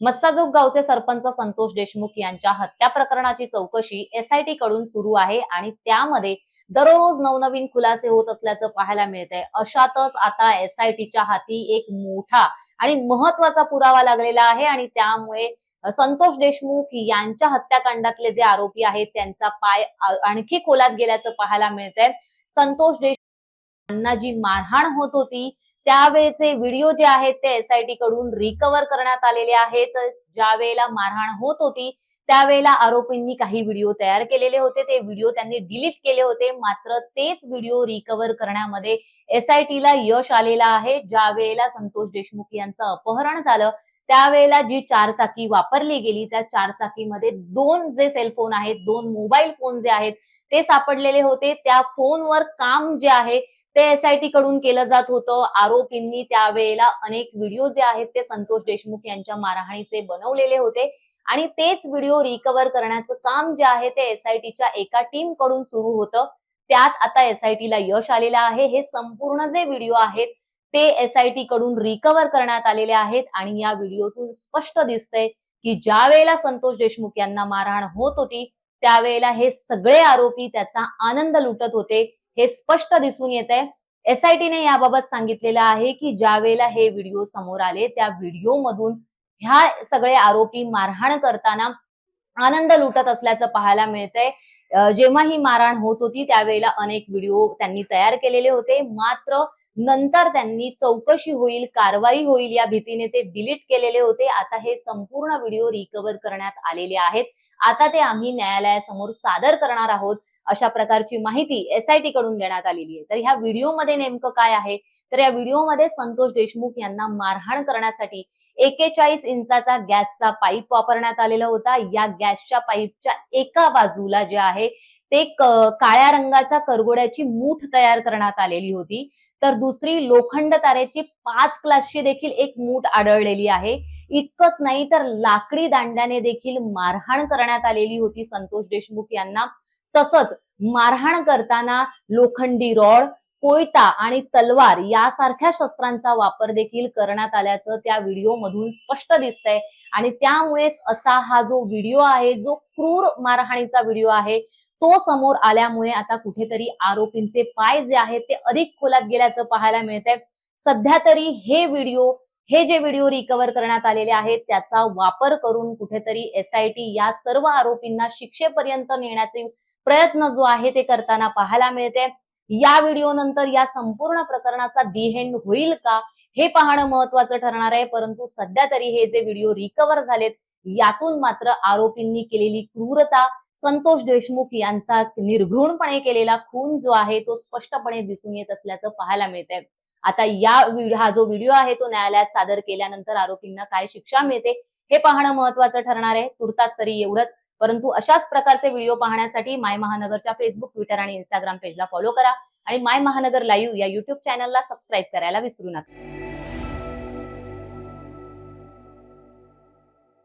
मस्साजोग गावचे सरपंच संतोष देशमुख यांच्या हत्या प्रकरणाची चौकशी एसआयटी कडून सुरू आहे आणि त्यामध्ये दररोज नवनवीन खुलासे होत असल्याचं पाहायला मिळत आहे अशातच आता एसआयटीच्या हाती एक मोठा आणि महत्त्वाचा पुरावा लागलेला आहे आणि त्यामुळे संतोष देशमुख यांच्या हत्याकांडातले जे आरोपी आहेत त्यांचा पाय आणखी खोलात गेल्याचं पाहायला मिळत आहे संतोष देशमुख यांना जी मारहाण होत होती त्यावेळेचे व्हिडिओ जे आहेत ते एसआयटी कडून रिकव्हर करण्यात आलेले आहेत. ज्या वेळेला मारहाण होत होती त्यावेळेला आरोपींनी काही व्हिडिओ तयार केलेले होते. ते व्हिडिओ त्यांनी डिलीट केले होते. मात्र तेच व्हिडिओ रिकव्हर करण्यामध्ये एसआयटी ला यश आलेलं आहे. ज्या वेळेला संतोष देशमुख यांचं अपहरण झालं त्यावेळेला जी चारचाकी वापरली गेली त्या चारचाकीमध्ये दोन जे सेलफोन आहेत दोन मोबाईल फोन जे आहेत ते सापडलेले होते. त्या फोनवर काम जे आहे ते एसआयटी कडून केलं जात होतं. आरोपींनी त्यावेळेला अनेक व्हिडिओ जे आहेत ते संतोष देशमुख यांच्या मारहाणीचे बनवलेले होते. आणि तेच व्हिडिओ रिकव्हर करण्याचं काम जे आहे ते एसआयटीच्या एका टीमकडून सुरू होतं. त्यात आता एसआयटीला यश आलेलं आहे. हे संपूर्ण जे व्हिडिओ आहेत ते एसआयटी कडून रिकव्हर करण्यात आलेले आहेत. आणि या व्हिडिओतून स्पष्ट दिसतंय की ज्या वेळेला संतोष देशमुख यांना मारहाण होत होती त्यावेळेला हे सगळे आरोपी त्याचा आनंद लुटत होते. हे स्पष्ट दिसून येत आहे एसआयटीने याबाबत सांगितलेलं आहे की ज्या वेळेला हे व्हिडिओ समोर आले त्या व्हिडिओ मधून ह्या सगळे आरोपी मारहाण करताना आनंद लुटत असल्याचं पाहायला मिळतंय. जेव्हा ही मारहाण होत होती त्यावेळेला अनेक व्हिडिओ त्यांनी तयार केलेले होते. मात्र नंतर त्यांनी चौकशी होईल कारवाई होईल या भीतीने ते डिलीट केलेले होते. आता हे संपूर्ण व्हिडिओ रिकव्हर करण्यात आलेले आहेत. आता ते आम्ही न्यायालयासमोर सादर करणार आहोत अशा प्रकारची माहिती एसआयटी कडून देण्यात आलेली आहे. तर ह्या व्हिडिओमध्ये नेमकं काय आहे? तर या व्हिडिओमध्ये संतोष देशमुख यांना मारहाण करण्यासाठी एकेचाळीस इंचाचा गॅसचा पाईप वापरण्यात आलेला होता. या गॅसच्या पाईपच्या एका बाजूला जे आहे ते काळ्या रंगाचा करगोड्याची मूठ तयार करण्यात आलेली होती. तर दुसरी लोखंड तारेची पाच क्लासची देखील एक मूठ आढळलेली आहे. इतकंच नाही तर लाकडी दांड्याने देखील मारहाण करण्यात आलेली होती संतोष देशमुख यांना. तसंच मारहाण करताना लोखंडी रॉड कोयता आणि तलवार यासारख्या शस्त्रांचा वापर देखील करण्यात आल्याचं त्या व्हिडिओ मधून स्पष्ट दिसतंय. आणि त्यामुळेच असा हा जो व्हिडिओ आहे जो क्रूर मारहाणीचा व्हिडिओ आहे तो समोर आल्यामुळे आता कुठेतरी आरोपींचे पाय जे आहेत ते अधिक खोलात गेल्याचं पाहायला मिळतंय. सध्या तरी हे व्हिडिओ हे जे व्हिडिओ रिकव्हर करण्यात आलेले आहेत त्याचा वापर करून कुठेतरी एसआयटी या सर्व आरोपींना शिक्षेपर्यंत नेण्याचे प्रयत्न जो आहे ते करताना पाहायला मिळते या व्हिडिओ नंतर या संपूर्ण प्रकरणाचा दिहेंड होईल का? हे पाहणं महत्वाचं ठरणार आहे. परंतु सध्या तरी हे जे व्हिडिओ रिकव्हर झालेत यातून मात्र आरोपींनी केलेली क्रूरता संतोष देशमुख यांचा निर्घृणपणे केलेला खून जो आहे तो स्पष्टपणे दिसून येत असल्याचं पाहायला मिळतंय. आता या हा जो व्हिडिओ आहे तो न्यायालयात सादर केल्यानंतर आरोपींना काय शिक्षा मिळते हे पाहणं महत्वाचं ठरणार आहे. तुर्तास तरी एवढंच. परंतु अशाच प्रकारचे व्हिडिओ पाहण्यासाठी माय महानगरच्या फेसबुक ट्विटर आणि इंस्टाग्राम पेजला फॉलो करा. आणि माय महानगर लाईव्ह या युट्यूब चॅनलला सबस्क्राईब करायला विसरू नका.